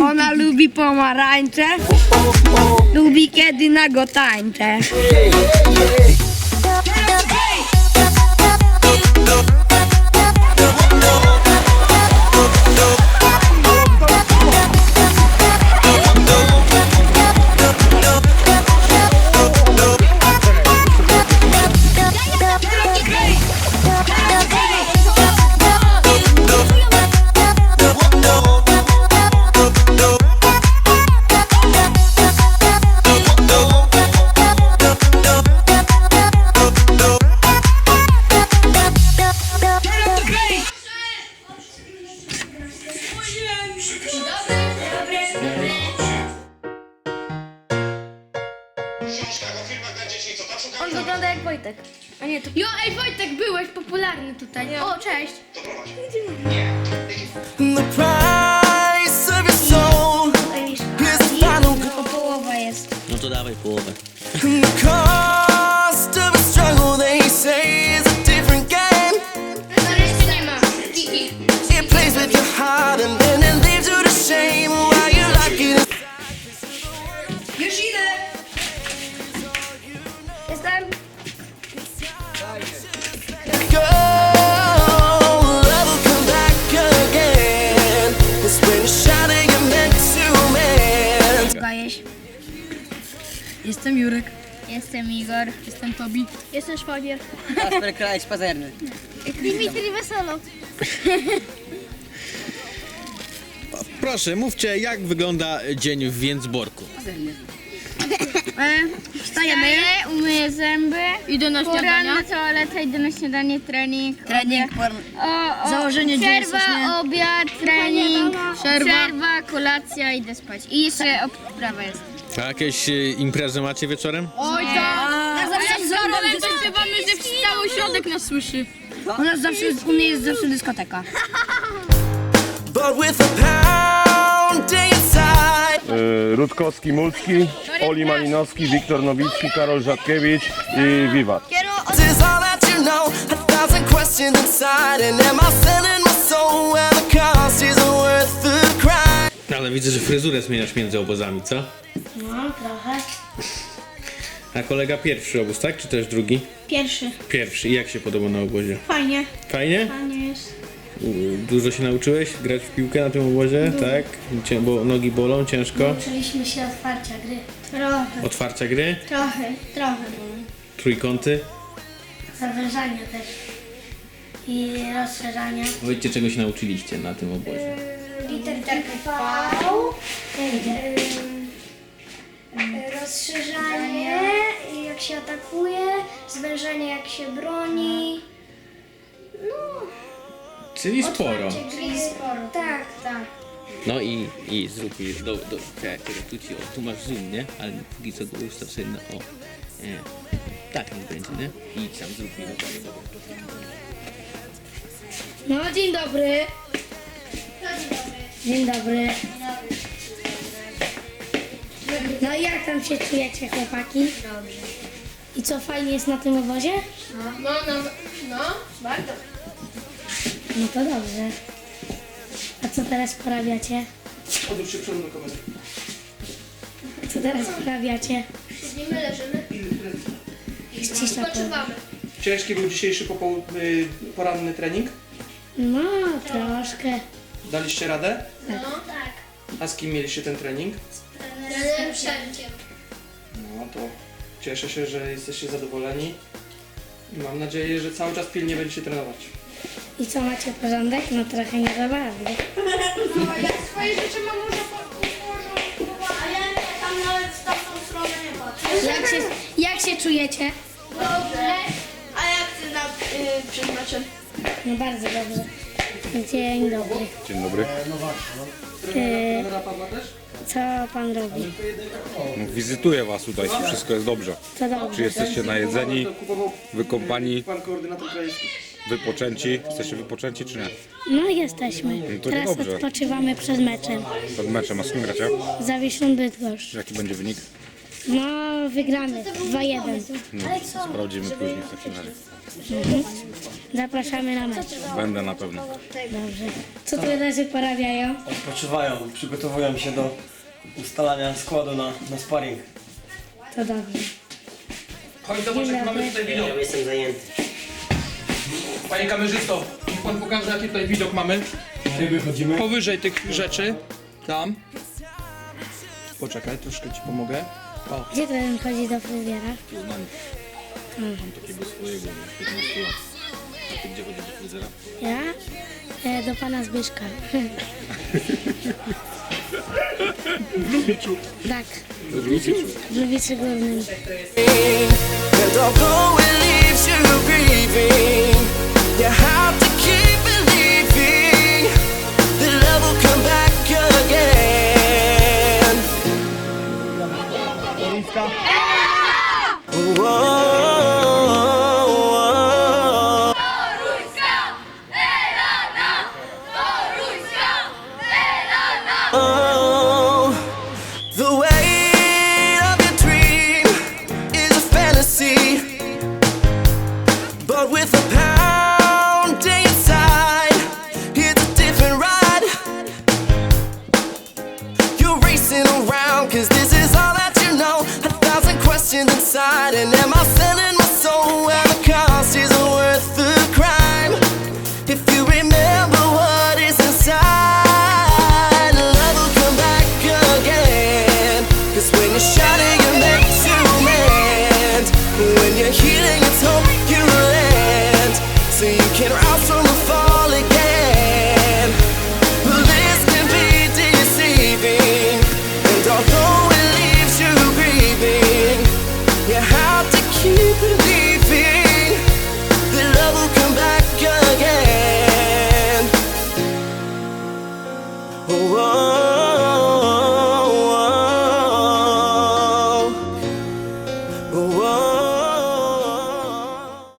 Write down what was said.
Ona lubi pomarańcze. Lubi kiedy nago tańczę. On wygląda jak Wojtek. A nie, to... Jo, ej Wojtek, byłeś popularny tutaj. O, cześć. The price of your soul is Tylko połowa jest. No to dawaj połowę. The cost of a struggle, they say, is a different game. Nie ma. It plays with your heart and Gajesz. Jestem Jurek. Jestem Igor. Jestem Tobi. Jestem Szwagier. Kasper Krajś Pazerny. Dimitri Weselo. Proszę, mówcie, jak wygląda dzień w Więcborku. E, wstajemy. umyję zęby. Idę na śniadania. Poranna toaleta, idę na śniadanie, trening. Trening, por... O, o, Założenie przerwa, obiad, trening, przerwa. kolacja, idę spać. I jeszcze odprawa jest. A jakieś e, imprezy macie wieczorem? Oj, tak. zawsze z Karolem to śpiewamy, że cały środek nas słyszy. U nas zawsze, u mnie jest zawsze dyskoteka. But with a pounding inside. Y, Rutkowski, Mulski, Oli Malinowski, Wiktor Nowicki, Karol Rzadkiewicz i Wiwat. Ale widzę, że fryzurę zmieniasz między obozami, co? No, trochę. A kolega pierwszy obóz, tak? Czy też drugi? Pierwszy. Pierwszy. I jak się podoba na obozie? Fajnie. Fajnie? Fajnie jest. Dużo się nauczyłeś grać w piłkę na tym obozie, tak? Cię, bo nogi bolą, ciężko. Uczyliśmy się otwarcia gry. Trochę, Otwarcia gry, trochę, trochę. trójkąty. Zawężania też. I rozszerzania. Powiedzcie, czego się nauczyliście na tym obozie. Literkę V. Rozszerzanie, jak się atakuje, zwężenie, jak się broni. Czyli sporo. Czyli sporo. Tak, tak. No i, i zrób mi, do, do, czekaj, czekaj, tu ci, o, tu masz zoom, nie? Ale póki co go ustaw sobie na, o, e, tak niech będzie, nie? I tam, zrób mi dokładnie, dobra. No, dzień dobry. Dzień dobry. No i jak tam się czujecie, chłopaki? Dobrze. I co fajnie jest na tym obozie? No, no, no, bardzo. No to dobrze. A co teraz porabiacie? Odwróć się przed kamerę. Co teraz porabiacie? Siedzimy, leżymy, Jest cisza po... odpoczywamy. Ciężki był dzisiejszy popoł- y, poranny trening. No, troszkę. Daliście radę? No, tak. A z kim mieliście ten trening? Trenerem Przemkiem. No to cieszę się, że jesteście zadowoleni. I mam nadzieję, że cały czas pilnie będziecie trenować. I co, macie porządek? No trochę nie za bardzo. Swoje rzeczy mam może A ja tam nawet w tamtą stronę nie patrzę. Jak się, jak się czujecie? Dobrze. A jak ty na, y, przed meczem? No bardzo dobrze. Dzień dobry. Dzień dobry. Też? Co pan robi? Wizytuję Was tutaj, wszystko jest dobrze. To dobrze. Czy jesteście najedzeni, wykąpani, pan koordynator krajewski. Wypoczęci? Jesteście wypoczęci czy nie? No jesteśmy. to Teraz niedobrze. odpoczywamy przed meczem. Przed meczem, a z kim gracie? Zawieszą Bydgoszcz. Jaki będzie wynik? No, wygramy. 2-1. Ale co? Sprawdzimy później w takim razie. Zapraszamy na mecz. Będę na pewno. Dobrze. Co trenerzy porabiają? Odpoczywają, przygotowują się do ustalania składu na, na sparring. To dobrze. Chodź zobacz jaki mamy tutaj widok. Ja jestem zajęty. Panie kamerzysto, niech pan pokaże jaki tutaj widok mamy. Tutaj wychodzimy. Powyżej tych rzeczy. Tam. Poczekaj, troszkę ci pomogę. O, Gdzie trener chodzi do fryzjera? Poznanie. Mam takiego swojego, już 15 lat. A ty gdzie chodzisz do fryzjera? Ja? E, do pana Zbyszka. Tak. W Lubiczu Górnym. And although it leaves you grieving, you You're around, cause this is all that you know. A thousand questions inside, and am I selling